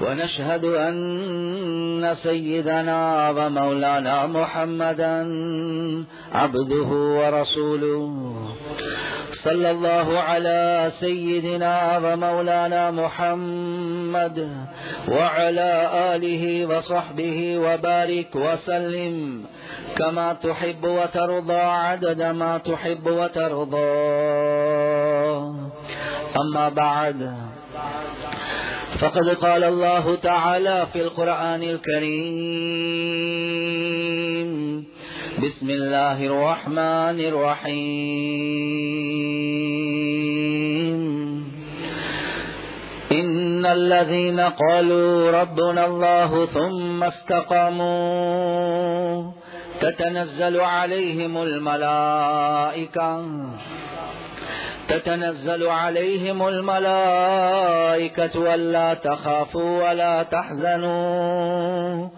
ونشهد أن سيدنا ومولانا محمدا عبده ورسوله. صلى الله على سيدنا ومولانا محمد وعلى آله وصحبه وبارك وسلم. كما تحب وترضى عدد ما تحب وترضى. أما بعد فقد قال الله تعالى في القرآن الكريم بسم الله الرحمن الرحيم. إن الذين قالوا ربنا الله ثم استقاموا تتنزل عليهم الملائكة. تتنزل عليهم الملائكة ألا تخافوا ولا تحزنوا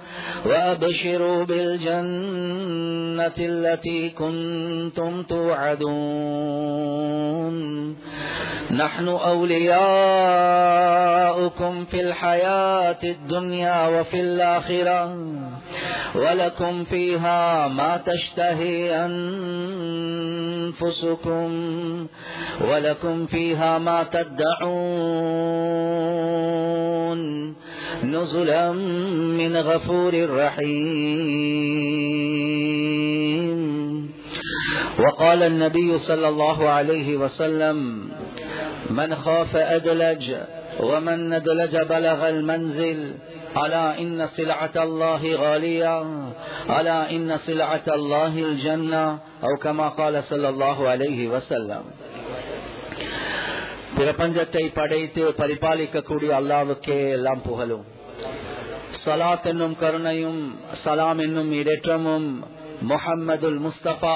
وأبشروا بالجنة التي كنتم توعدون. نحن أولياؤكم في الحياة الدنيا وفي الآخرة. ولكم فيها ما تشتهي أنفسكم ولكم فيها ما تدعون نزلا من غفور رحيم. وقال النبي صلى الله عليه وسلم من خاف أدلج ومن ندلج بلغ المنزل ألا إن سلعة الله غالية ألا إن سلعة الله الجنة أو كما قال صلى الله عليه وسلم பிரபஞ்சத்தை படைத்து பரிபாலிக்கக்கூடிய அல்லாவுக்கே எல்லாம் புகழும் சலாத் என்னும் கருணையும் சலாம் என்னும் இடேற்றமும் முஹம்மதுல் முஸ்தபா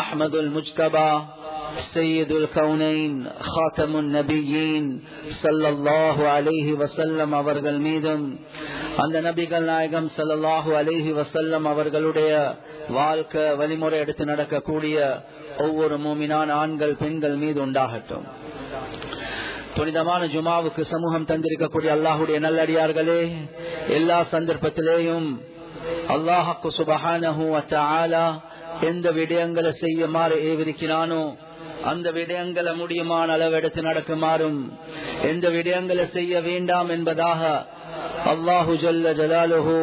அஹ்மதுல் முஜ்தபா سيد الكونين خاتم النبيين صلى الله عليه وسلم அவர்கள் மீதும் அந்த நபிகள் நாயகம் சல்லாஹு அலிஹி வசல்லம் அவர்களுடைய வாழ்க்கை வழிமுறை எடுத்து நடக்கக்கூடிய ஒவ்வொரு மூமினான ஆண்கள் பெண்கள் மீது உண்டாகட்டும் புனிதமான ஜுமாவுக்கு சமூகம் தந்திருக்கக்கூடிய அல்லாஹுடைய நல்லடியார்களே எல்லா சந்தர்ப்பத்திலேயும் அல்லாஹாக்கு சுபஹானஹூ எந்த விடயங்களை செய்யுமாறு ஏவிருக்கிறானோ அந்த விடயங்களை முடியுமான அளவெடுத்து நடக்குமாறும் எந்த விடயங்களை செய்ய வேண்டாம் என்பதாக அல்லாஹு ஜல்ல ஜலாலுஹு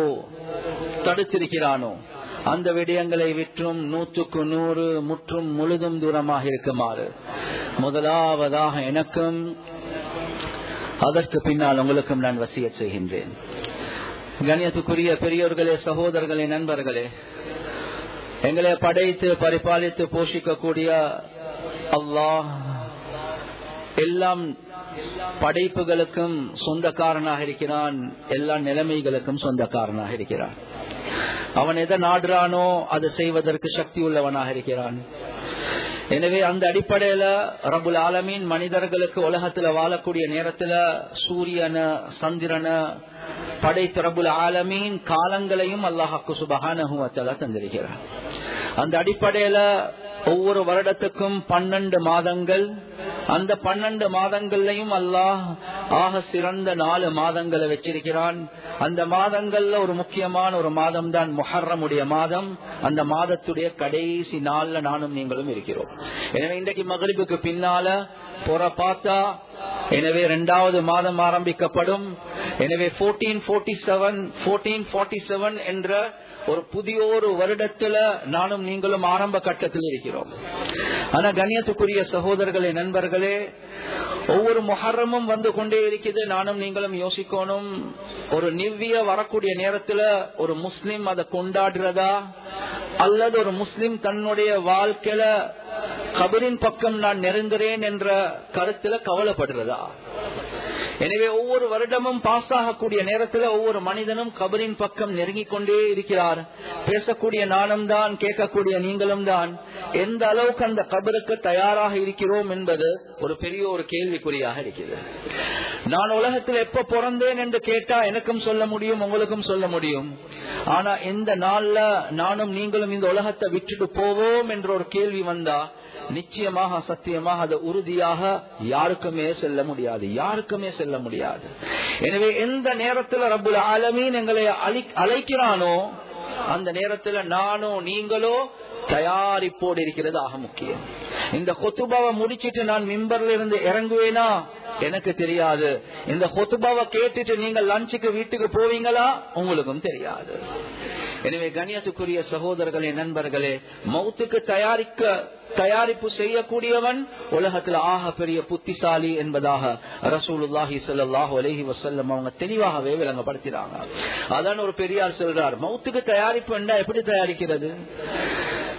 தடுத்திருக்கிறானோ? அந்த விடயங்களை விற்றும் நூற்றுக்கு நூறு முற்றும் முழுதும் தூரமாக இருக்குமாறு. முதலாவதாக எனக்கும் அதற்கு பின்னால் உங்களுக்கும் நான் வசிய செய்கின்றேன். கணியத்துக்குரிய பெரியோர்களே சகோதரர்களே நண்பர்களே எங்களை படைத்து பரிபாலித்து போஷிக்கக்கூடிய அல்லாஹ் எல்லாம் படைப்புகளுக்கும் சொந்தக்காரனாக இருக்கிறான். எல்லா நிலைமைகளுக்கும் சொந்தக்காரனாக இருக்கிறான். அவன் எதை நாடுறானோ அதை செய்வதற்கு சக்தி உள்ளவனாக இருக்கிறான். எனவே அந்த அடிப்படையில ரபுல் ஆலமீன் மனிதர்களுக்கு உலகத்துல வாழக்கூடிய நேரத்துல சூரியன சந்திரன படைத்த ரபுல் ஆலமீன் காலங்களையும் அல்லாஹாக்கு சுபகான தந்திருக்கிறான் அந்த அடிப்படையில ஒவ்வொரு வருடத்துக்கும் பன்னெண்டு மாதங்கள். அந்த பன்னெண்டு மாதங்கள்லயும் அல்லாஹ் ஆக சிறந்த நாலு மாதங்களை வச்சிருக்கிறான். அந்த மாதங்கள்ல ஒரு முக்கியமான ஒரு மாதம் தான் முஹர்ரமுடைய மாதம். அந்த மாதத்துடைய கடைசி நாள்ல நானும் நீங்களும் இருக்கிறோம். எனவே இன்றைக்கு மகளிப்புக்கு பின்னால புற பார்த்தா எனவே இரண்டாவது மாதம் ஆரம்பிக்கப்படும். எனவே fourteen forty seven fourteen forty seven என்ற ஒரு புதிய ஒரு வருடத்துல நானும் நீங்களும் ஆரம்ப கட்டத்தில் இருக்கிறோம். ஆனா கண்ணியத்துக்குரிய சகோதரர்களே நண்பர்களே ஒவ்வொரு முகரமும் வந்து கொண்டே இருக்குது. நானும் நீங்களும் யோசிக்கணும் ஒரு நிவ்விய வரக்கூடிய நேரத்துல ஒரு முஸ்லிம் அதை கொண்டாடுறதா? அல்லது ஒரு முஸ்லிம் தன்னுடைய வாழ்க்கையில கபரின் பக்கம் நான் நெருங்குறேன் என்ற கருத்துல கவலைப்படுறதா? எனவே ஒவ்வொரு வருடமும் பாஸ் ஆகக்கூடிய நேரத்தில் ஒவ்வொரு மனிதனும் கபரின் பக்கம் நெருங்கிக் கொண்டே இருக்கிறார். பேசக்கூடிய நானும் தான் கேட்கக்கூடிய நீங்களும் தான். எந்த அளவுக்கு அந்த கபருக்கு தயாராக இருக்கிறோம் என்பது ஒரு பெரிய ஒரு கேள்விக்குறியாக இருக்கிறது. நான் உலகத்தில் எப்ப பிறந்தேன் என்று கேட்டா எனக்கும் சொல்ல முடியும் உங்களுக்கும் சொல்ல முடியும். ஆனா எந்த நாள்ல நானும் நீங்களும் இந்த உலகத்தை விட்டுட்டு போவோம் என்ற ஒரு கேள்வி வந்தா நிச்சயமாக சத்தியமாக அதை உறுதியாக யாருக்குமே செல்ல முடியாது. யாருக்குமே செல்ல முடியாது. எனவே எந்த நேரத்தில் ரபுல் ஆலமீன் எங்களை அழைக்கிறானோ அந்த நேரத்தில் நானோ நீங்களோ தயாரிப்போடு இருக்கிறது ஆக முக்கியம். இந்த கொத்துபாவை முடிச்சிட்டு நான் மிம்பர்ல இருந்து இறங்குவேனா? எனக்கு தெரியாது. இந்த கொத்துபாவை கேட்டுட்டு நீங்க லஞ்சுக்கு வீட்டுக்கு போவீங்களா? உங்களுக்கும் தெரியாது. எனவே கணியத்துக்குரிய சகோதரர்களே நண்பர்களே மௌத்துக்கு தயாரிக்க தயாரிப்பு செய்யக்கூடியவன் உலகத்தில் ஆக பெரிய புத்திசாலி என்பதாக ரசூலுல்லாஹி ஸல்லல்லாஹு அலஹி வசல்லம் அவங்க தெளிவாகவே விளங்கப்படுத்தினாங்க. அதான் ஒரு பெரியார் சொல்றார் மௌத்துக்கு தயாரிப்பு என்றா எப்படி தயாரிக்கிறது?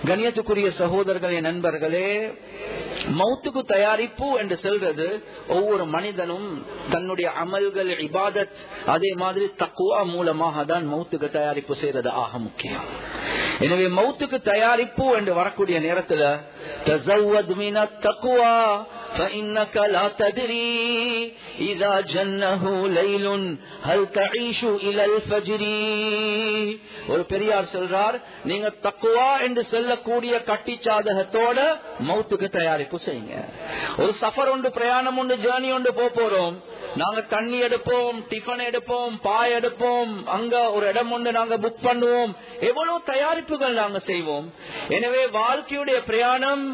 கணியத்துக்குரிய சகோதரர்களே நண்பர்களே மௌத்துக்கு தயாரிப்பு என்று சொல்றது ஒவ்வொரு மனிதனும் தன்னுடைய அமல்கள் இபாதத் அதே மாதிரி தக்குவா மூலமாக தான் மௌத்துக்கு தயாரிப்பு செய்யறது ஆக முக்கியம். எனவே மௌத்துக்கு தயாரிப்பு என்று வரக்கூடிய நேரத்துல தக்குவா فإنك لا تدري إذا جنه ليل هل تعيش إلى الفجر ஒரு பெரியார் சொல்றார் நீங்க தக்குவா என்று சொல்லக்கூடிய கட்டி சாதகத்தோட மௌத்துக்கு தயாரிப்பு செய்யுங்க ஒரு சஃபர் உண்டு பிரயாணம் உண்டு ஜேர்னி உண்டு போக போறோம் நாங்க தண்ணி எடுப்போம் டிஃபன் எடுப்போம் பாய் எடுப்போம் அங்க ஒரு இடம் ஒன்று நாங்க புக் பண்ணுவோம் எவ்வளவு தயாரிப்புகள் நாங்க செய்வோம் எனவே வாழ்க்கையுடைய பிரயாணம்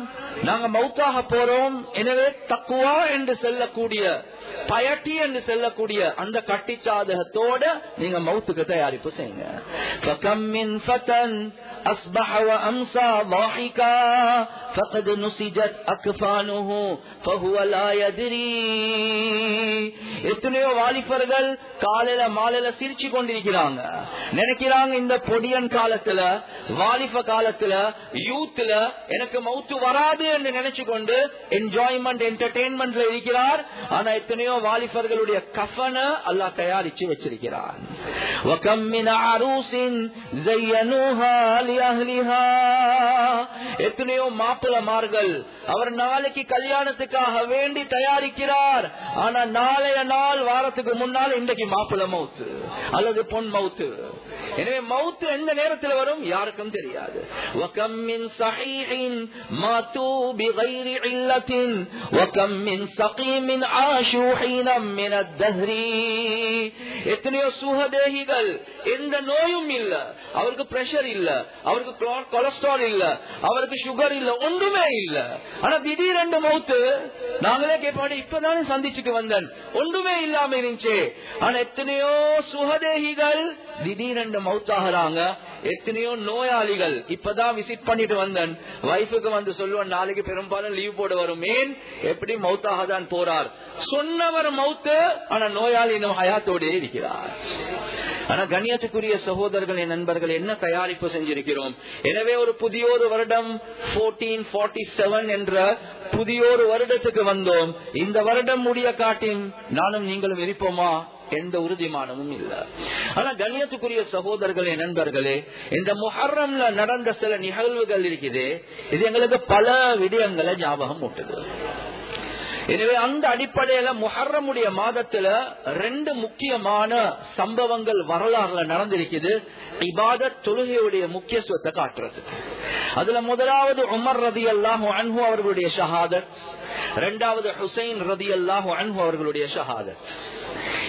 நாங்க மௌத்தாக போறோம் எனவே தக்குவா என்று செல்லக்கூடிய பயட்டி என்று செல்லக்கூடிய அந்த கட்டி சாதகத்தோட நீங்க மவுத்துக்கு தயாரிப்பு செய்யுங்க. أَصْبَحَ وَأَمْسَى ضَاحِكًا فَقَدْ نُسِجَتْ أَكْفَانُهُ فَهُوَ لَا يَدْرِي எத்தனையோ வாலிபர்கள் காலையில மாலையில சிரிச்சு கொண்டிருக்கிறாங்க நினைக்கிறாங்க இந்த பொடியன் காலத்துல வாலிப காலத்துல யூத்ல எனக்கு மௌத்து வராது என்று நினைச்சு கொண்டு என்ஜாய்மெண்ட் என்டர்டெயின்மெண்ட்ல இருக்கிறார் ஆனா எத்தனையோ வாலிபர்களுடைய கஃபனை அல்லாஹ் தயாரிச்சு வச்சிருக்கிறார் وَكَمْ مِنْ عَرُوسٍ زَيَّنُوهَا எத்தனையோ மாப்பிளமார்கள் அவர் நாளைக்கு கல்யாணத்துக்காக வேண்டி தயாரிக்கிறார். ஆனா நாளைய நாள் வாரத்துக்கு முன்னால் இன்றைக்கு மாப்பிள மவுத்து அல்லது பொன் மவுத்து. எனவே மவுத்து எந்த நேரத்தில் வரும்? யாருக்கும் தெரியாது. எத்தனையோ சுகதேகிகள் எந்த நோயும் இல்ல. அவருக்கு பிரஷர் இல்ல. அவருக்கு கொலஸ்ட்ரால் இல்ல. அவருக்கு சுகர் இல்ல. ஒன்றுமே இல்ல. ஆனா திடீரெண்டு மௌத்து நாங்களே கேட்பாடு இப்பதானே சந்திச்சுட்டு வந்தேன். ஒன்றுமே இல்லாம இருந்துச்சு. ஆனா எத்தனையோ சுகதேகிகள் திடீரென்று மௌத்தாகிறாங்க. எத்தனையோ நோயாளிகள் இப்பதான் விசிட் பண்ணிட்டு வந்தேன். வைஃபுக்கு வந்து சொல்லுவேன் நாளைக்கு பெரும்பாலும் லீவ் போட வரும் ஏன் எப்படி மௌத்தாக தான் போறார்? சொன்னவர் மௌத்து ஆனா நோயாளி இன்னும் ஹயாத்தோடே இருக்கிறார். ஆனா கண்ணியத்துக்குரிய சகோதரர்களே நண்பர்கள் என்ன தயாரிப்பு செஞ்சிருக்கிறோம்? எனவே ஒரு புதியோரு வருடம் போர்டீன் ஃபார்ட்டி செவன் என்ற புதியோரு வருடத்துக்கு வந்தோம். இந்த வருடம் முடிய காட்டின் நானும் நீங்களும் இருப்போமா? எந்த உறுதிமானமும் இல்ல. ஆனா கண்ணியத்துக்குரிய சகோதரர்களே நண்பர்களே இந்த முஹர்ரம்ல நடந்த சில நிகழ்வுகள் இருக்குது. இது எங்களுக்கு பல விடயங்களை ஞாபகம் ஊட்டுது. எனவே அந்த அடிப்படையில முஹர்ரமுடைய மாதத்துல ரெண்டு முக்கியமான சம்பவங்கள் வரலாறுல நடந்திருக்குது. இபாதத் தொழுகையுடைய முக்கியத்துவத்தை காட்டுறது அதுல முதலாவது உமர் ரதி அல்லாஹு அன்ஹு அவர்களுடைய ஷஹாதத். ரெண்டாவது ஹுசைன் ரதி அல்லாஹு அன்ஹு அவர்களுடைய ஷஹாதத்.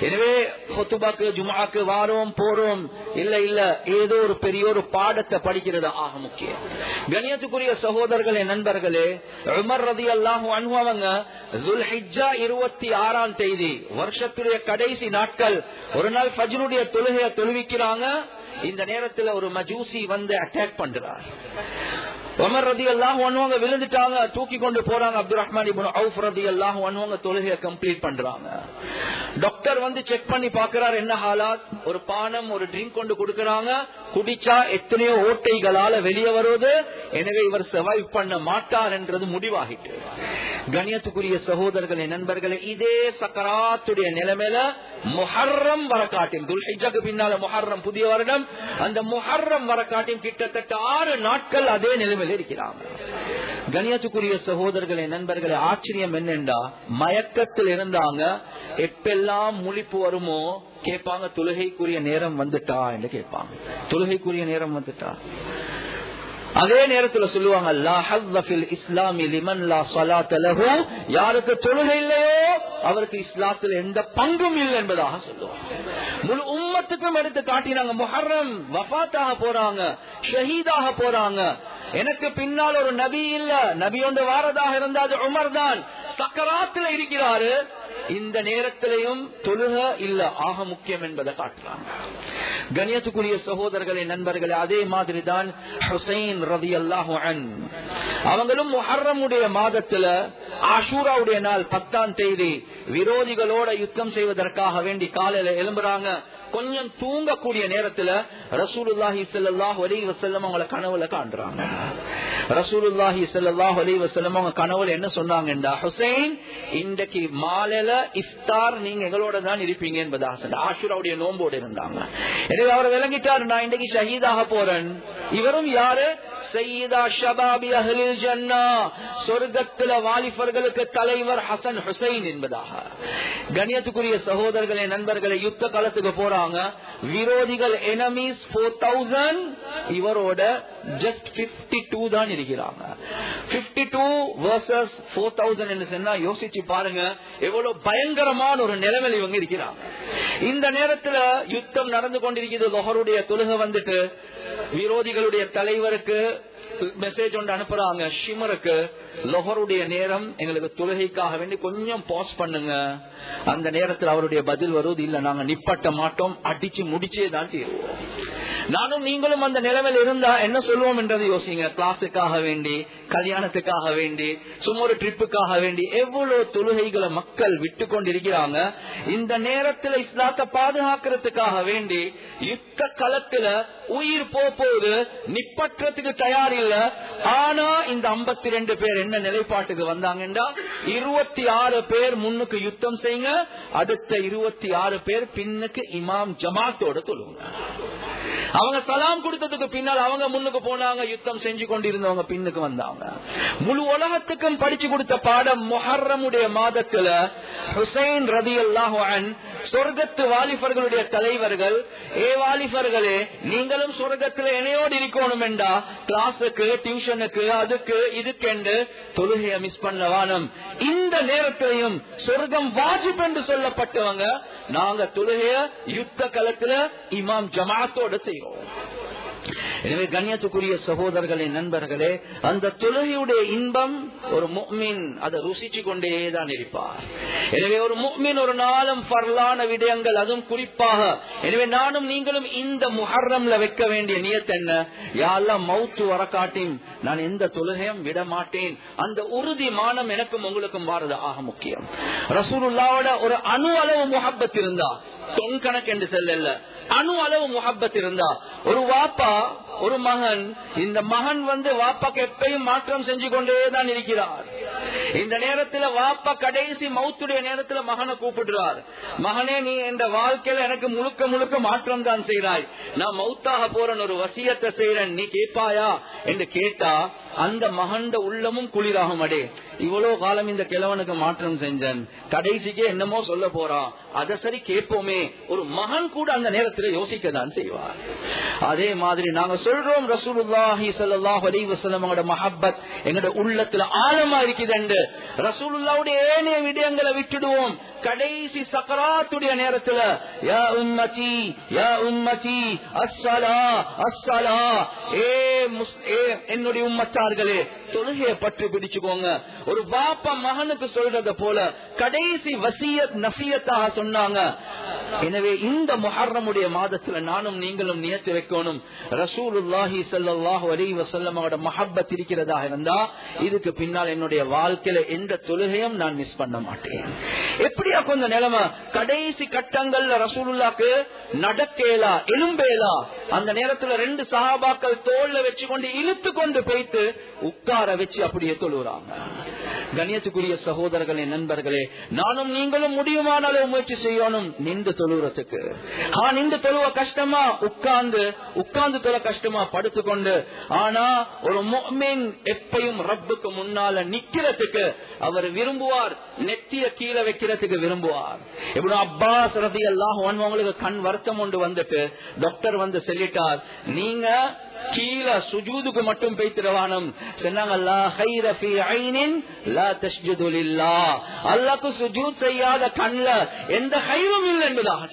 எனவே கொத்துபாக்கு ஜுமாக்கு வாரோம் போறோம். இல்ல இல்ல ஏதோ ஒரு பெரிய ஒரு பாடத்தை படிக்கிறது. ஆக முக்கியம். கணியத்துக்குரிய சகோதரர்களே நண்பர்களே உமர் ரதி அல்லாஹு அனுபவங்க இருபத்தி ஆறாம் தேதி வருஷத்துடைய கடைசி நாட்கள் ஒரு நாள் ஃபஜ்ருடைய தொழுகையை தொழுவிக்கிறாங்க. இந்த நேரத்துல ஒரு மஜூசி வந்து அட்டாக் பண்றார். உமர் ரதி எல்லாம் ஒன்னுவங்க விழுந்துட்டாங்க தூக்கி கொண்டு போறாங்க. அப்துல் ரஹ்மான் இபுன் அவுஃப் ரதி எல்லாம் ஒன்னுவங்க தொழுகையை கம்ப்ளீட் பண்றாங்க. டாக்டர் வந்து செக் பண்ணி பாக்குறாரு என்ன ஹாலாத்? ஒரு பானம் ஒரு ட்ரிங்க் கொண்டு கொடுக்கறாங்க. குடிச்சா எத்தனையோ ஓட்டைகளால வெளியே வருவது எனவே இவர் சர்வைவ் பண்ண மாட்டார் என்றது முடிவாகிட்டு. கணியத்துக்குரிய சகோதரர்களே நண்பர்களே இதே சக்கராத்துடைய நிலைமையில முஹர்ரம் வரக்காட்டின் காட்டும் துல்ஹிஜாக்கு பின்னால முஹர்ரம் புதிய வருடம். அந்த முஹர்ரம் வர காட்டும் கிட்டத்தட்ட ஆறு நாட்கள் அதே நிலைமையில இருக்கிறாங்க. கணியத்துக்குரிய சகோதரர்களே நண்பர்களே ஆச்சரியம் என்னென்றா மயக்கத்தில் இருந்தாங்க எப்பெல்லாம் முழிப்பு வருமோ கேட்பாங்க தொழுகைக்குரிய நேரம் வந்துட்டா என்று கேட்பாங்க. தொழுகைக்குரிய நேரம் வந்துட்டா. அதே நேரத்துல சொல்லுவாங்க லிமன் லா யாருக்கு தொழுகை இல்லையோ அவருக்கு இஸ்லாத்தில் எந்த பங்கும் இல்லை என்பதாக சொல்லுவாங்க. முழு உம்மத்துக்கும் எடுத்து காட்டினாங்க முஹர்ரம் வஃபாத்தாக போறாங்க ஷஹீதாக போறாங்க எனக்கு பின்னால் ஒரு நபி இல்ல. நபி வந்து வாரதாக இருந்தா அது உமர் தான் சக்கராத்துல இருக்கிறாரு. இந்த நேரத்திலையும் தொழுக இல்ல. ஆக முக்கியம் என்பதை காட்டுறாங்க. கணியத்துக்குரிய சகோதரர்களே நண்பர்களே அதே மாதிரி தான் ஹுசைன் ரதி அல்லாஹு அவங்களும் முஹர்ரமுடைய மாதத்துல ஆஷூராவுடைய நாள் பத்தாம் தேதி விரோதிகளோட யுத்தம் செய்வதற்காக வேண்டி காலையில எழும்புறாங்க. கொஞ்சம் தூங்கக்கூடிய நேரத்துல ரசூலுல்லாஹி ஸல்லல்லாஹு அலைஹி வசல்லம் அவங்கள கனவுல காண்றாங்க. ரசூலுல்லாஹி ஸல்லல்லாஹு அலைஹி வசல்லம் அவங்க கனவுல என்ன சொன்னாங்கடா ஹுசைன் இன்றைக்கு மாலையில இஃப்தார் நீங்க எங்களோட தான் இருப்பீங்க என்பதாக சொன்னார் ஆஷுராவுடைய நோம்போடு இருந்தாங்க. எனவே அவர் விளங்கிட்டாரு நான் இன்றைக்கு ஷஹீதாக போறேன். இவரும் யாரு? சையீதா ஷபாபி அஹ்லில் ஜன்னா. சொர்க்கத்துல வாலிபர்களுக்கு தலைவர் ஹசன் ஹுசைன் என்பதாக. கணியத்துக்குரிய சகோதரர்களே நண்பர்களே யுத்த காலத்துக்கு போறாங்க. விரோதிகள் எனமிஸ் போர் தௌசண்ட் இவரோட ஜஸ்ட் பிப்டி டூ தான் இருக்கிறாங்க. Fifty two versus four thousand என்று சொன்னா யோசிச்சு பாருங்க எவ்வளவு பயங்கரமான ஒரு நிலைமையில் இவங்க இருக்கிறாங்க. இந்த நேரத்துல யுத்தம் நடந்து கொண்டிருக்கிறது லொஹருடைய தொழுகை வந்துட்டு விரோதிகளுடைய தலைவருக்கு மெசேஜ் ஒன்று அனுப்புறாங்க. ஷிமருக்கு லொஹருடைய நேரம் எங்களுக்கு தொழுகைக்காக வேண்டி கொஞ்சம் பாஸ் பண்ணுங்க. அந்த நேரத்தில் அவருடைய பதில் வருவது இல்ல. நாங்க நிப்பட்ட மாட்டோம். அடிச்சு முடிச்சே தான் தீர்வோம். நானும் நீங்களும் அந்த நிலைமையில் இருந்தா என்ன சொல்லுவோம் என்றது யோசிங்க. கிளாஸுக்காக வேண்டி கல்யாணத்துக்காக வேண்டி சும்மா ஒரு ட்ரிப்புக்காக வேண்டி எவ்வளவு தொழுகைகளை மக்கள் விட்டு கொண்டிருக்கிறாங்க. இந்த நேரத்தில் இஸ்லாத்தை பாதுகாக்கிறதுக்காக வேண்டி யுத்த களத்துல உயிர் போகுது நிப்பற்றத்துக்கு தயார் இல்ல ஆனா இந்த ஐம்பத்தி ரெண்டு பேர் என்ன நிலைப்பாட்டுக்கு வந்தாங்கன்றா இருபத்தி ஆறு பேர் முன்னுக்கு யுத்தம் செய்யுங்க. அடுத்த இருபத்தி ஆறு பேர் பின்னுக்கு இமாம் ஜமாத்தோட தொழுங்க அவங்க சலாம் கொடுத்ததுக்கு பின்னால் அவங்க முன்னுக்கு போனாங்க யுத்தம் செஞ்சு கொண்டிருந்தவங்க பின்னுக்கு வந்தாங்க. முழு உலகத்துக்கும் படிச்சு கொடுத்த பாடம் மொஹர்ரமுடைய மாதத்துல ஹுசைன் ரதி அல்லாஹன் சொர்க்கத்து வாலிபர்களுடைய தலைவர்கள் ஏ வாலிபர்களே நீங்களும் சொர்க்கத்துல இணையோடு இருக்கணும் என்றா? கிளாஸுக்கு டியூஷனுக்கு அதுக்கு இதுக்கென்று? தொழுகையை மிஸ் பண்ண வானம். இந்த நேரத்திலையும் சொர்க்கம் வாஜிப் என்று சொல்லப்பட்டவங்க நாங்க தொழுகைய யுத்த களத்துல இமாம் ஜமாத்தோட செய்வோம் எனவே கண்ணியத்துக்குரிய சகோதரர்களே நண்பர்களே அந்த தொழுகையுடைய இன்பம் ஒரு முக்மின் அதை ருசிச்சு கொண்டே தான் இருப்பார். எனவே ஒரு முக்மின் ஒரு நாளும் பரலான விடயங்கள் அதுவும் குறிப்பாக. எனவே நானும் நீங்களும் இந்த முஹர்ரம்ல வைக்க வேண்டிய நியத் என்ன? யாரெல்லாம் மவுத்து வர காட்டின் நான் எந்த தொழுகையும் விட மாட்டேன். அந்த உறுதி மானம் எனக்கும் உங்களுக்கும் வாரது ஆக முக்கியம். ரசூலுல்லாவோட ஒரு அணு அளவு முகப்பத் இருந்தா தொன் கணக்கு என்று செல்லல. அணு அளவு முகப்பத் இருந்தா. ஒரு வாப்பா ஒரு மகன் இந்த மகன் வந்து வாப்பாக்கு எப்பயும் மாற்றம் செஞ்சு கொண்டே தான் இருக்கிறார். இந்த நேரத்துல வாப்பா கடைசி மௌத்துடைய நேரத்துல மகனை கூப்பிடுறார். மகனே நீ இந்த வாழ்க்கையில எனக்கு முழுக்க முழுக்க மாற்றம் தான் செய்கிறாய் நான் மௌத்தாக போறேன் ஒரு வசியத்தை செய்யறேன் நீ கேட்பாயா? என்று கேட்டா அந்த மகண்ட உள்ளமும் குளிராகும் அடே. இவ்வளவு காலம் இந்த கிழவனுக்கு மாற்றம் செஞ்சன். கடைசிக்கே என்னமோ சொல்ல போறான். அதை சரி கேட்போமே. ஒரு மகன் கூட அந்த நேரத்தில் யோசிக்க தான் செய்வார். அதே மாதிரி நாங்க சொல்றோம் ரசூலுல்லாஹி சல்லாஹ் அலி வசலமோட மஹப்பத் எங்களோட உள்ளத்துல ஆழமா இருக்குதுண்டு. ரசூலுல்லாவுடைய ஏனைய விடயங்களை விட்டுடுவோம். கடைசி சக்கராத்துடைய நேரத்துல யா உம்மதி யா உம்மதி அஸ்ஸலா அஸ்ஸலா ஏ என்னுடைய உம்மத்தார்களே தொழுகையை பற்றி பிடிச்சுக்கோங்க. ஒரு பாப்பா மகனுக்கு சொல்றத போல கடைசி வசியத் நசியத்தாக சொன்னாங்க. எனவே இந்த மொஹர்ரமுடைய மாதத்துல நானும் நீங்களும் நியத்து வைக்கணும். ரசூலுல்லாஹி ஸல்லல்லாஹு அலி வசல்லமோட மஹப்பத் இருக்கிறதா இருந்தா இதுக்கு பின்னால் என்னுடைய வாழ்க்கையில எந்த தொழுகையும் நான் மிஸ் பண்ண மாட்டேன். எப்படி எப்படியா கொஞ்ச நிலைமை. கடைசி கட்டங்கள்ல ரசூலுல்லாக்கு நடக்கேலா எலும்பேலா. அந்த நேரத்துல ரெண்டு சகாபாக்கள் தோல்ல வச்சு கொண்டு இழுத்து கொண்டு போயிட்டு உட்கார வச்சு அப்படியே தொழுறாங்க கணியத்துக்குரிய சகோதரர்களே நண்பர்களே நானும் நீங்களும் முடியுமானாலும் முயற்சி செய்யணும் நின்று தொழுறதுக்கு ஆ நின்று தொழுவ கஷ்டமா? உட்கார்ந்து உட்கார்ந்து தொழ கஷ்டமா? படுத்துக்கொண்டு. ஆனா ஒரு மீன் எப்பையும் ரப்புக்கு முன்னால நிக்கிறதுக்கு அவர் விரும்புவார் நெத்திய கீழே வைக்கிறதுக்கு விரும்புவார். இப்படி அப்பாஸ் ரதி எல்லாம் உங்களுக்கு கண் வருத்தம் ஒன்று வந்துட்டு டாக்டர் வந்து சொல்லிட்டார் நீங்க கீழே சுஜூதுக்கு மட்டும் பேய்த்திரவானம் சொன்னாங்க அல்லாக்கு ஐனின் சுஜூத் செய்யாத கண்ல எந்த ஹைரும் இல்லை என்பதாக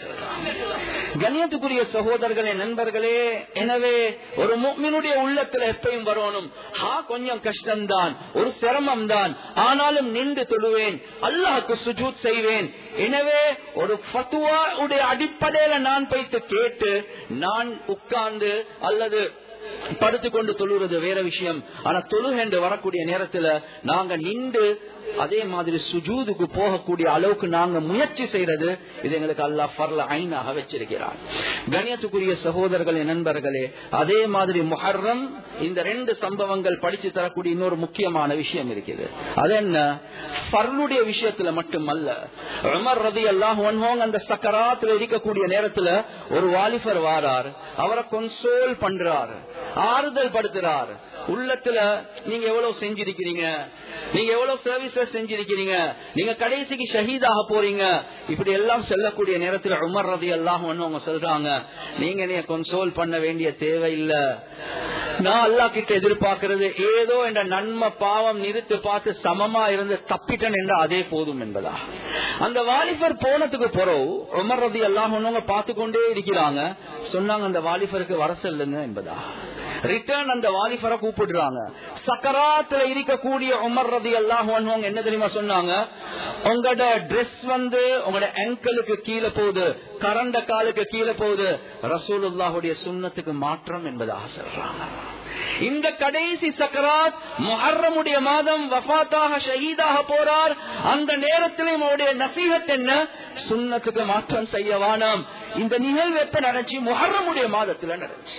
கண்ணியத்துக்குரிய சகோதரர்களே நண்பர்களே எனவே ஒரு முக்மினுடைய உள்ளத்துல எப்பயும் வரணும் ஹா கொஞ்சம் கஷ்டம்தான் ஒரு சிரமம் தான் ஆனாலும் நின்று தொழுவேன் அல்லாஹுக்கு சுஜூத் செய்வேன். எனவே ஒரு ஃபத்துவா உடைய அடிப்படையில நான் போய்த்து கேட்டு நான் உட்கார்ந்து அல்லது படுத்து கொண்டு தொழுறது வேற விஷயம். ஆனா தொழுகென்று வரக்கூடிய நேரத்துல நாங்க நின்று அதே மாதிரி சுஜூதுக்கு போகக்கூடிய அளவுக்கு நாங்க முயற்சி செய்யறது இது எங்களுக்கு அல்லாஹ் ஃபர்ல ஐனாக வச்சிருக்கிறார் கணியத்துக்குரிய சகோதரர்களே நண்பர்களே அதே மாதிரி மொஹர்ரம் இந்த ரெண்டு சம்பவங்கள் படிச்சு தரக்கூடிய இன்னொரு முக்கியமான விஷயம் இருக்குது. அது என்ன? ஃபர்லுடைய விஷயத்துல மட்டுமல்ல உமர் ரதி அல்லாஹ் அந்த சக்கராத்துல இருக்கக்கூடிய நேரத்துல ஒரு வாலிபர் வாரார் அவரை கொன்சோல் பண்றார் ஆறுதல் படுத்துறார். உள்ளத்துல நீங்க எவ்வளவு செஞ்சிருக்கிறீங்க? நீங்க எவ்வளவு சர்வீசஸ் செஞ்சிருக்கிறீங்க? நீங்க கடைசிக்கு ஷஹீதாக போறீங்க. இப்படி எல்லாம் செல்லக்கூடிய நேரத்தில் உமர் ரதி அல்லாஹ் அவங்க சொல்றாங்க நீங்க நீங்க கொன்சோல் பண்ண வேண்டிய தேவை இல்ல நான் அல்லா கிட்ட எதிர்பார்க்கிறது ஏதோ என்ற நன்மை பாவம் நிறுத்து பார்த்து சமமா இருந்து தப்பிட்டன் என்ற அதே போதும் என்பதா? அந்த வாலிபர் போனதுக்கு பிறகு உமர் ரதி எல்லாம் பார்த்து கொண்டே இருக்கிறாங்க. சொன்னாங்க அந்த வாலிபருக்கு வர செல்லுங்க என்பதா? ரிட்டர்ன் அந்த வாலிபரை கூப்பிடுறாங்க. சக்கராத்துல இருக்கக்கூடிய உமர் ரதி அல்லாஹ் என்ன தெரியுமா சொன்னாங்க? உங்களோட ட்ரெஸ் வந்து உங்களோட அங்கிளுக்கு கீழே போகுது. கரண்ட காலுக்கு கீழே போகுது. ரசூலுல்லாஹுடைய சுண்ணத்துக்கு மாற்றம் என்பதாக சொல்றாங்க. இந்த கடைசி சக்கராத் முஹர்ரமுடைய மாதம் வஃபாத்தாக ஷஹீதாக போறார். அந்த நேரத்தில் அவருடைய நசீகத் என்ன? சுண்ணத்துக்கு மாற்றம் செய்ய வானாம். இந்த நிகழ்வு எப்ப நடந்துச்சு? முஹர்ரமுடைய மாதத்துல நடந்துச்சு.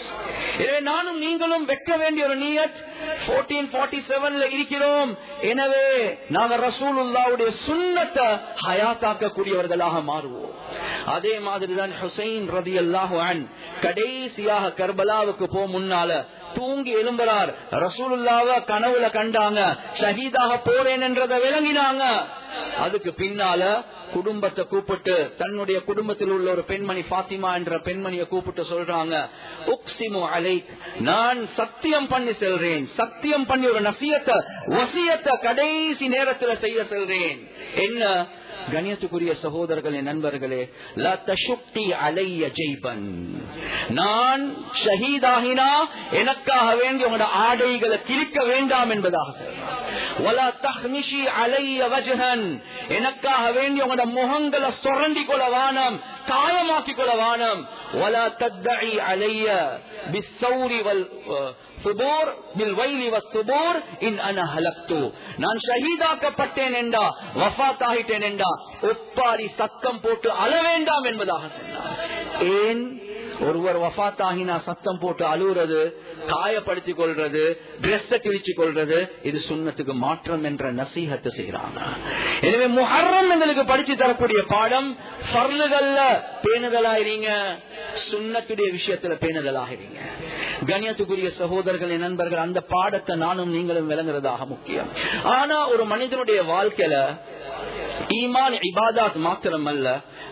எனவே நானும் நீங்களும் வைக்க வேண்டிய ஒரு நீயத் போர்டீன் ஃபார்ட்டி செவன்ல இருக்கிறோம். எனவே நாங்க ரசூலுல்லாவுடைய சுண்ணத்தை ஹயாத்தாக்கக்கூடியவர்களாக மாறுவோம். அதே மாதிரிதான் ஹுசைன் ரதி அல்லாஹு கடைசியாக கர்பலாவுக்கு போ முன்னால தூங்கி எழும்புறார். ரசூலுல்லாவ கனவுல கண்டாங்க. ஷஹீதாக போறேன் என்றதை விளங்கினாங்க. அதுக்கு பின்னால குடும்பத்தை கூப்பிட்டு தன்னுடைய குடும்பத்தில் உள்ள ஒரு பெண்மணி பாத்திமா என்ற பெண்மணியை கூப்பிட்டு சொல்றாங்க உக்சிமு அலை நான் சத்தியம் பண்ணி செல்றேன். சத்தியம் பண்ணி ஒரு நசியத்தை வசியத்தை கடைசி நேரத்துல செய்ய செல்றேன். என்ன? கணியத்துக்குரிய சகோதரர்களே நண்பர்களே அலைய ஜெய்பன். நான் ஷஹீதாகினா எனக்காக வேண்டி உங்களோட ஆடைகளை கிழிக்க வேண்டாம் என்பதாக எனக்காக வேண்டி உங்களோட முகங்களை சுரண்டி கொள்ள வானம். காயமாக்கி கொள்ள வானம் அலைய வல் சுபூர் பில் வைலி வசுபோர் இன் அனஹலக்து நான் ஷஹீதாக்கப்பட்டேன் என்றா வஃத் ஆகிட்டேன் என்றா ஒப்பாரி சத்தம் போட்டு அழ வேண்டாம் என்பதாக சொன்னார். ஏன்? ஒருவர் வஃத் ஆகினா சத்தம் போட்டு அழுகுறது காயப்படுத்திக் கொள்றது டிரெஸ்ஸை கிழிச்சு கொள்றது இது சுண்ணத்துக்கு மாற்றம் என்ற நசீகத்தை செய்யறாங்க எனவே முஹர்ரம் எங்களுக்கு படிச்சு தரக்கூடிய பாடம் பர்லுகள்ல பேணுதலாயிருங்க சுண்ணத்துடைய விஷயத்துல பேணுதலாகிறீங்க. கணியத்துக்குரிய சகோதரர்களின் நண்பர்கள் அந்த பாடத்தை நானும் நீங்களும் விளங்குறதாக முக்கியம். ஆனா ஒரு மனிதனுடைய வாழ்க்கையில ஈமான் இபாதாத் மாத்திரம் அல்ல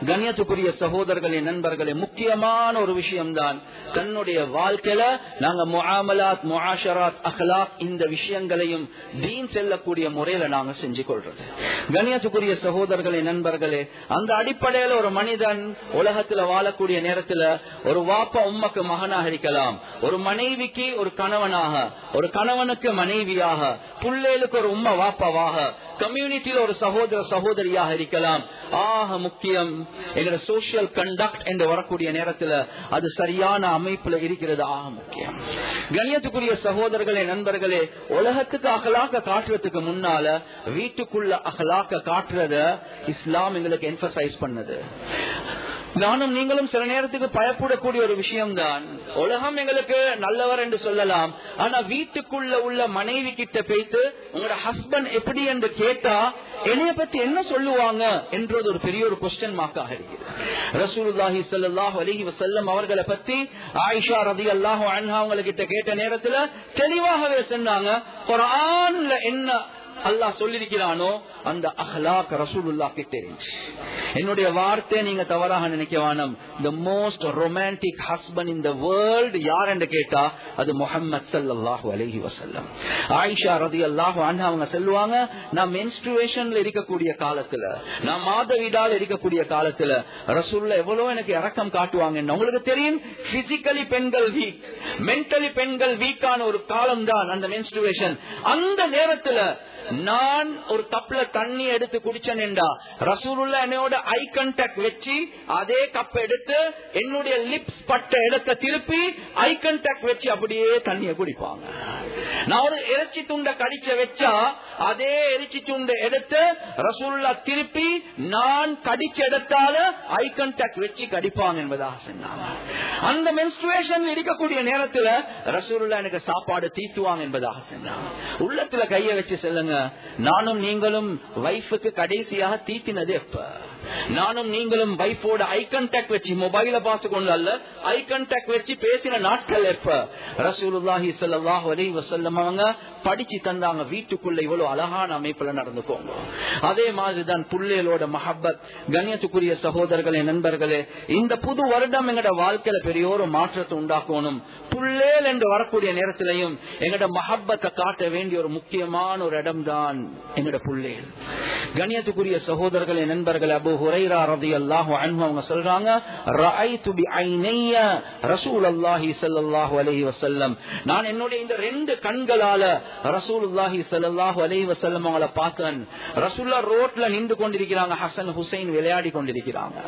கண்ணியத்துக்குரிய சகோதரர்களே நண்பர்களே முக்கியமான ஒரு விஷயம்தான் தன்னுடைய வாழ்க்கையில நாங்க முகாமலாத் முஹாஷராத் அஹ்லாக் இந்த விஷயங்களையும் தீன் செல்லக்கூடிய முறையில நாங்க செஞ்சு கொள்றது. கண்ணியத்துக்குரிய சகோதரர்களே நண்பர்களே அந்த அடிப்படையில ஒரு மனிதன் உலகத்துல வாழக்கூடிய நேரத்துல ஒரு வாப்பா உம்மக்கு மகனாக இருக்கலாம் ஒரு மனைவிக்கு ஒரு கணவனாக ஒரு கணவனுக்கு மனைவியாக பிள்ளைகளுக்கு ஒரு உம்ம வாப்பாவாக கம்யூனிட்டியில ஒரு சகோதர சகோதரியாக இருக்கலாம். ஆக முக்கியம் எங்களோட சோசியல் கண்டக்ட் என்று வரக்கூடிய நேரத்துல அது சரியான அமைப்புல இருக்கிறது. ஆக முக்கியம். கண்ணியத்துக்குரிய சகோதரர்களே நண்பர்களே உலகத்துக்கு அகலாக்க காட்டுறதுக்கு முன்னால வீட்டுக்குள்ள அகலாக்க காட்டுறத இஸ்லாம் எங்களுக்கு என்பசைஸ் பண்ணது. நானும் நீங்களும் சில நேரத்துக்கு பயப்படக்கூடிய ஒரு விஷயம்தான். உலகம் எங்களுக்கு நல்லவர் என்று சொல்லலாம். ஆனா வீட்டுக்குள்ள உள்ள மனைவி கிட்ட பேத்து உங்களோட ஹஸ்பண்ட் எப்படி என்று கேட்டா என்னைய பத்தி என்ன சொல்லுவாங்க என்றது ஒரு பெரிய ஒரு கொஸ்டின் மார்க்காக இருக்கிறது. ரசூலுல்லாஹி ஸல்லல்லாஹு அலைஹி வஸல்லம் அவர்களை பத்தி ஆயிஷா ரலியல்லாஹு அன்ஹா அவங்க கிட்ட கேட்ட நேரத்துல தெளிவாகவே சொன்னாங்க குர்ஆன்ல என்ன அல்லாஹ் சொல்லிருக்கிறானோ அந்த அஹ்லாக் ரசூலுல்லாஹ்க்கு தெரிஞ்சு என்னுடைய வார்த்தை நீங்க தவறாக நினைக்க வேணும். The most romantic husband in the world யார் என்று கேட்டா அது முகமது ஸல்லல்லாஹு அலஹி வசல்லம் ஆயிஷா ரலியல்லாஹு அன்ஹா அவங்க சொல்லுவாங்க நான் மென்ஸ்ட்ருவேஷன்ல இருக்கக்கூடிய காலத்துல நான் மாதவிடால் இருக்கக்கூடிய காலத்துல ரசூல்ல எவ்வளவு எனக்கு இரக்கம் காட்டுவாங்க உங்களுக்கு தெரியும்? பிசிக்கலி பெண்கள் வீக் மென்டலி பெண்கள் வீக்கான ஒரு காலம் தான் அந்த மென்ஸ்ட்ருவேஷன் அந்த நேரத்துல நான் ஒரு கப்ல தண்ணி எடுத்து குடிச்சேன் என்றா ரசூலுல்லா என்னோட ஐ கண்டாக்ட் வச்சு அதே கப் எடுத்து என்னுடைய லிப்ஸ் பட்ட இடத்தை திருப்பி ஐ கண்டாக்ட் வச்சு அப்படியே தண்ணிய குடிப்பாங்க. நான் ஒரு இறைச்சி துண்டை கடிச்ச வச்சா அதே இறைச்சி துண்டை எடுத்து ரசூலுல்லா திருப்பி நான் கடிச்ச இடத்தால ஐ கண்டாக்ட் வச்சு கடிப்பாங்க என்பதாக சொன்னாங்க. அந்த மென்ஸ்ட்ருவேஷன் இருக்கக்கூடிய நேரத்துல ரசூலுல்லா எனக்கு சாப்பாடு தீத்துவாங்க என்பதாக சொன்னாங்க. உள்ளத்துல கைய வச்சு செல்லுங்க நானும் நீங்களும் வைஃபுக்கு கடைசியாக தீட்டினது எப்ப நானும் நீங்களும் வைஃபோட ஐ கண்டாக்ட் வச்சு மொபைல பார்த்து கொண்டு அல்ல ஐ கண்டாக்ட் வச்சு பேசின நாட்கள் எப்ப ரசூலுல்லாஹி ஸல்லல்லாஹு அலைஹி வஸல்லம் அவங்க படிச்சு தந்தாங்க வீட்டுக்குள்ள இவ்வளவு அழகான அமைப்புல நடந்துக்கோங்க அதே மாதிரிதான் புள்ளைகளோட மஹப்பத் கண்ணியத்துக்குரிய சகோதரர்களே நண்பர்களே இந்த புது வருடம் எங்கட வாழ்க்கையில பெரிய ஒரு மாற்றத்தை உண்டாக்கணும். புள்ளேல் என்று வரக்கூடிய நேரத்திலையும் எங்கட மஹப்பத்தை காட்ட வேண்டிய ஒரு முக்கியமான ஒரு இடம் தான் எங்கட புள்ளேல் கண்ணியத்துக்குரிய சகோதரர்களே நண்பர்களே அபு ஹுரைரா ரலியல்லாஹு அன்பு அவங்க சொல்றாங்க ரஅய்து ரசூல் அல்லாஹி ஸல்லல்லாஹு அலைஹி வஸல்லம். நான் என்னுடைய இந்த ரெண்டு கண்களால ரசூலுல்லாஹி ஸல்லல்லாஹு அலைஹி வஸல்லம் அவங்கள பார்த்தேன் ரசூல்லா ரோட்ல நின்று கொண்டிருக்கிறாங்க. ஹசன் ஹுசைன் விளையாடி கொண்டிருக்கிறாங்க.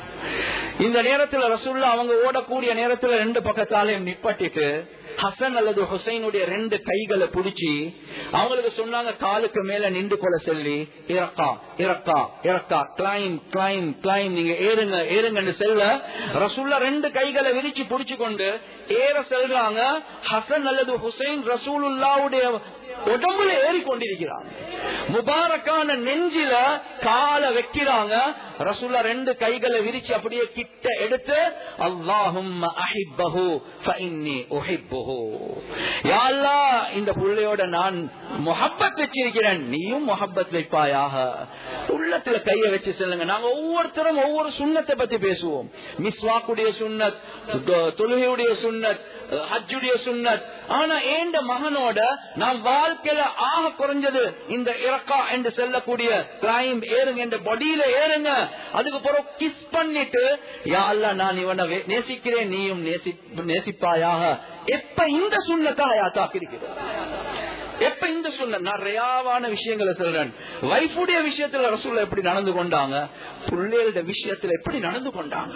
இந்த நேரத்துல ரசூல்லா அவங்க ஓடக்கூடிய நேரத்துல ரெண்டு பக்கத்தாலையும் நிப்பட்டிட்டு ஹசன் அல்லது ஹுசைனுடைய ரெண்டு கைகளை பிடிச்சி அவங்களுக்கு சொன்னாங்க காலுக்கு மேல நின்று கொள்ள சொல்லி இறக்கா இறக்கா இறக்கா கிளைம் கிளைம் கிளைம் நீங்க ஏறுங்க ஏறுங்கன்னு செல்ல ரசூல்லா ரெண்டு கைகளை விரிச்சு பிடிச்சு கொண்டு ஏற செல்றாங்க ஹசன் அல்லது ஹுசைன் ரசூலுல்லாவுடைய உடம்புல ஏறி கொண்டிருக்கிறாங்க முபாரக்கான நெஞ்சில கால வைக்கிறாங்க. ரசூல்லா ரெண்டு கைகளை விரிச்சு அப்படியே கிட்ட எடுத்து அல்லாஹும் அஹிப்பஹு ஃபஇன்னி உஹிப்புஹு. யா இந்த புள்ளையோட நான் முஹப்பத் வச்சிருக்கிறேன். நீயும் முஹப்பத் வைப்பாயாக. உள்ளத்துல கைய வச்சு சொல்லுங்க. நாங்க ஒவ்வொருத்தரும் ஒவ்வொரு சுண்ணத்தை பத்தி பேசுவோம். மிஸ்வாக்குடைய சுண்ணத் தொழுகையுடைய சுண்ணத் ஹஜ்ஜுடைய சுண்ணத் ஆனா ஏண்ட மகனோட நான் வாழ்க்கையில ஆக குறைஞ்சது இந்த இறக்கா என்று செல்லக்கூடிய கிளைம் ஏறுங்க இந்த பொடியில ஏறுங்க. அதுக்கு பிறகு கிஸ் பண்ணிட்டு யாருல நான் இவனை நேசிக்கிறேன் நீயும் நேசி நேசிப்பாயாக. எப்ப இந்த சுண்ணத்தாக யாத்தாக்கிருக்கிறது எப்ப இந்த சொன்ன நிறையாவான விஷயங்களை சொல்றேன். வைஃபுடைய விஷயத்துல ரசூல்ல எப்படி நடந்து கொண்டாங்க? பிள்ளைகளோட விஷயத்துல எப்படி நடந்து கொண்டாங்க?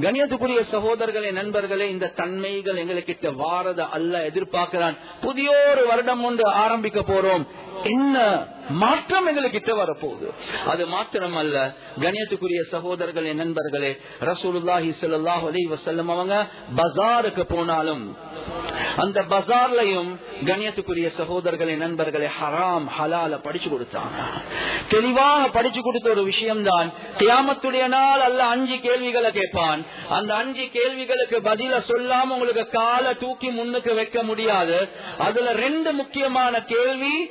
கணியத்துக்குரிய சகோதரர்களே நண்பர்களே இந்த தன்மைகள் எங்களுக்கிட்ட வாரத அல்ல எதிர்பார்க்கிறான். புதிய ஒரு வருடம் ஒன்று ஆரம்பிக்க போறோம். என்ன மாற்றம் எங்களுக்கு வரப்போகுது? அது மாத்திரம் அல்ல கணியத்துக்குரிய சகோதரர்களே நண்பர்களே ரசூலுல்லாஹி ஸல்லல்லாஹு அலைஹி வஸல்லம் அவங்க பஜாருக்கு போனாலும் அந்த பசார்லயும் கண்ணியத்துக்குரிய சகோதரர்களை நண்பர்களை ஹராம் ஹலால படிச்சு கொடுத்தாங்க. தெளிவாக படிச்சு கொடுத்த ஒரு விஷயம் தான் கியாமத்துடைய நாள் அல்ல அஞ்சு கேள்விகளை கேட்பான். அந்த அஞ்சு கேள்விகளுக்கு பதில சொல்லாம உங்களுக்கு காலை தூக்கி முன்னுக்கு வைக்க முடியாது. அதுல ரெண்டு முக்கியமான கேள்வி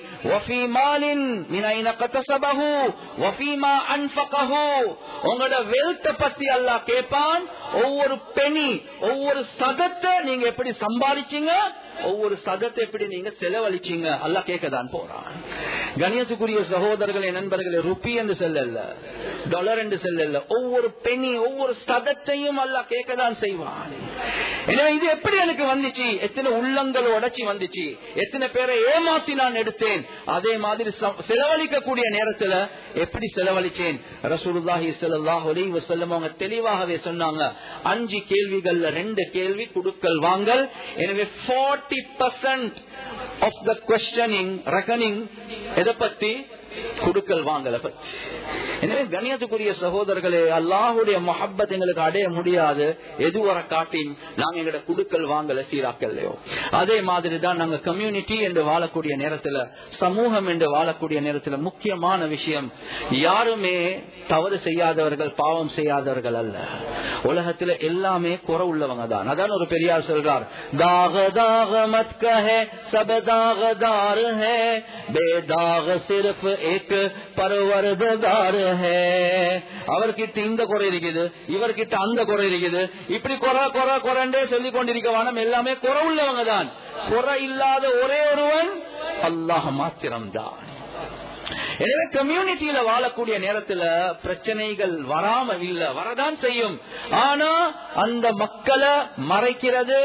உங்களோட வெல்த்த பத்தி அல்லா கேட்பான். ஒவ்வொரு பெணி ஒவ்வொரு சதத்தை நீங்க எப்படி சம்பாதிச்சீங்க? ஒவ்வொரு சதத்தை எப்படி நீங்க செலவழிச்சீங்க? அல்ல கேட்கதான் போறான். கணியத்துக்குரிய சகோதரர்களே நண்பர்களே ருப்பி என்று செல்ல டாலர் என்று செல்ல ஒவ்வொரு பெண்ணி ஒவ்வொரு சதத்தையும் அல்ல கேட்கதான் செய்வான். எனவே இது எப்படி எனக்கு வந்துச்சு? எத்தனை உள்ளங்கள் உடச்சி வந்துச்சு? எத்தனை பேரை ஏமாத்தி நான் எடுத்தேன்? அதே மாதிரி செலவழிக்கக்கூடிய நேரத்துல எப்படி செலவழிச்சேன்? ரசூலுல்லாஹி ஸல்லல்லாஹு அலைஹி வஸல்லம் அவங்க தெளிவாகவே சொன்னாங்க அஞ்சு கேள்விகள்ல ரெண்டு கேள்வி குடுக்கல் வாங்கல். எனவே 40% ஆஃப் த கொஸ்டனிங் ரெக்கனிங் எதை பத்தி? குடுக்கல் வாங்கல பத்தி. எனவே கணியத்துக்குரிய சகோதரர்களே அல்லாஹுடைய மொஹப்பத் எங்களுக்கு அடைய முடியாது. எதுவரை காட்டின்? நாங்க எங்களோட குடுக்கல் வாங்கல சீராக்கல்லையோ அதே மாதிரி தான் நாங்க கம்யூனிட்டி என்று வாழக்கூடிய நேரத்துல சமூகம் என்று வாழக்கூடிய நேரத்துல முக்கியமான விஷயம் யாருமே தவறு செய்யாதவர்கள் பாவம் செய்யாதவர்கள் அல்ல. உலகத்துல எல்லாமே குறை உள்ளவங்க தான். அதான் ஒரு பெரியார் சொல்றார். தாக தாக மத் கஹே சப் தாகதார் ஹே பேதாக சிறப்பு ஏக் பருவரதார் ஹே. அவர்கிட்ட இந்த குறை இருக்குது இவர்கிட்ட அந்த குறை இருக்குது. இப்படி குறை குறை குறைண்டே சொல்லிக் கொண்டிருக்க வானம் எல்லாமே குறை உள்ளவங்க தான். குறை இல்லாத ஒரே ஒருவன் அல்லாஹ் மாத்திரம்தான். எனவே கம்யூனிட்டியில வாழக்கூடிய நேரத்துல பிரச்சனைகள் வராம இல்ல வரதான் செய்யும். ஆனா அந்த மக்களை மறைக்கிறது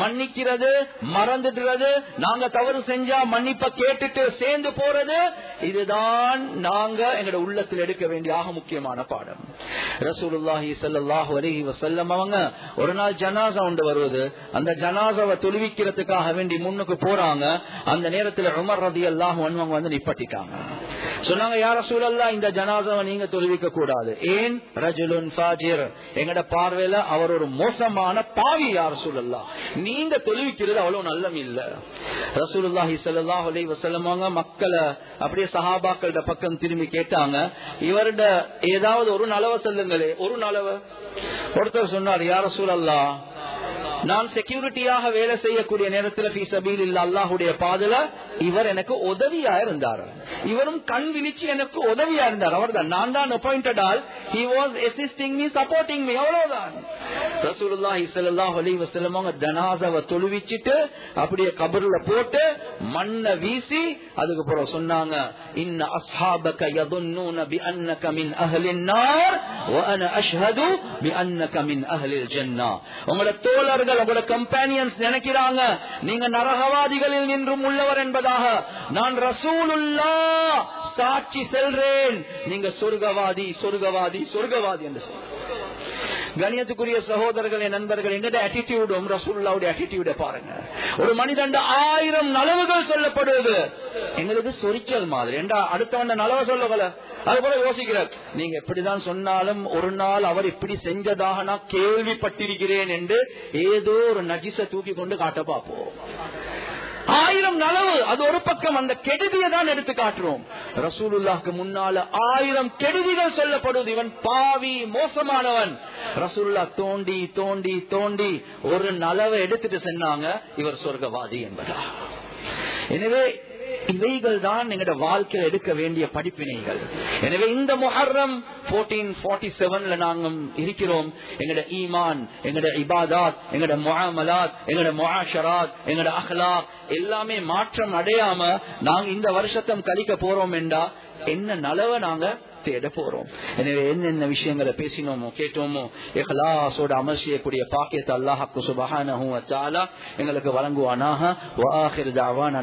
மன்னிக்கிறது மறந்துடுறது நாங்க தவறு செஞ்சா மன்னிப்ப கேட்டுட்டு சேர்ந்து போறது இதுதான் நாங்க எங்களோட உள்ளத்தில் எடுக்க வேண்டிய ஆக முக்கியமான பாடம். ரசூலுல்லாஹி ஸல்லல்லாஹு அலைஹி வசல்லம் அவங்க ஒரு நாள் ஜனாசா உண்டு வருவது அந்த ஜனாசாவை தொழுவிக்கிறதுக்காக வேண்டி முன்னுக்கு போறாங்க அந்த நேரத்துல உமர் ரதி அல்லாஹ் வந்து நிப்பட்டிட்டாங்க. சொன்னாங்க யார சூழல்லா இந்த ஜனாசாவை நீங்க தொழுவிக்க கூடாது. ஏன்? ரஜுலுன் ஃபாஜிர். எங்கட பார்வையில அவர் ஒரு மோசமான பாவி யார சூழல்லா நீங்க தொழுவிக்கிறது அவ்வளவு நல்லம் இல்ல. ரசூலுல்லாஹி ஸல்லல்லாஹு அலைஹி வசலமாங்க மக்களை அப்படியே சஹாபாக்கள்ட பக்கம் திரும்பி கேட்டாங்க. இவருட ஏதாவது ஒரு நலவை சொல்லுங்களே. ஒரு நலவை. ஒருத்தர் சொன்னார் யார சூழல்லா நான் செக்யூரிட்டியாக வேலை செய்யக்கூடிய நேரத்தில் அல்லாஹுடைய பாதல இவர் எனக்கு உதவியா இருந்தார். இவரும் கண் விழிச்சு எனக்கு உதவியா இருந்தார். அவர் நான் தான் appointed he was assisting me supporting me அவ்வளவுதான். போட்டு மண்ணை வீசி அதுக்கு சொன்னாங்க இன்ன அஸ்ஹாபக யதுன்னுன பி அன்னக மின் அஹ்லின் நார் உங்களோட தோழர்கள் உங்களோட கம்பானியன்ஸ் நினைக்கிறாங்க. நீங்க நரகவாதிகளில் நின்றும் உள்ளவர் என்பதாக. நான் ரசூலுல்லா சாட்சி செல்றேன். நீங்க சொர்க்கவாதி சொர்க்கவாதி சொர்க்கவாதி என்று சொல்ற கணியத்துக்குரிய சகோதரர்களே நண்பர்கள் எங்கட அட்டிடியூடும் ரசூல்லாவுடைய அட்டிடியூட பாருங்க. ஒரு மனிதன் ஆயிரம் நலவுகள் சொல்லப்படுவது. எங்களுக்கு சொரிச்சல் மாதிரி. என்றா அடுத்தவன் நலவை சொல்லல அது போல யோசிக்கிறார் நீங்க எப்படிதான் சொன்னாலும் ஒரு நாள் அவர் இப்படி செஞ்சதாக நான் கேள்விப்பட்டிருக்கிறேன் என்று ஏதோ ஒரு நஜிச தூக்கி கொண்டு காட்ட பார்ப்போம். ஆயிரம் நலவு. அது ஒரு பக்கம் அந்த கெடுதியை தான் எடுத்து காட்டுறோம். ரசூலுல்லாக்கு முன்னால ஆயிரம் கெடுதிகள் சொல்லப்படுவது இவன் பாவி மோசமானவன். ரசூல்லா தோண்டி தோண்டி தோண்டி ஒரு நலவை எடுத்துட்டு சென்னாங்க. இவர் சொர்க்கவாதி என்பதா. எனவே இவைகள் தான் எங்களோட வாழ்க்கையில் எடுக்க வேண்டிய படிப்பினைகள். எனவே இந்த முஹர்ரம் போர்டீன் ஃபார்ட்டி செவன்ல நாங்க இருக்கிறோம். எங்களோட ஈமான் எங்களோட இபாதாத் எங்களோட முஆமலாத் எங்களோட முஆஷராத் எங்களோட அஹ்லா எல்லாமே மாற்றம் அடையாம நாங்க இந்த வருஷத்தம் கழிக்க போறோம் என்றா என்ன நலவை நாங்க தேட போறோம். எனவே என்னென்ன விஷயங்களை பேசினோமோ கேட்டோமோ இஹ்லாஸோட அமல் செய்யக்கூடிய பாக்கியத்தை அல்லாஹ்க்கு சுபஹானஹு வ எங்களுக்கு வழங்குவானாக. வ ஆகிர் தஅவானா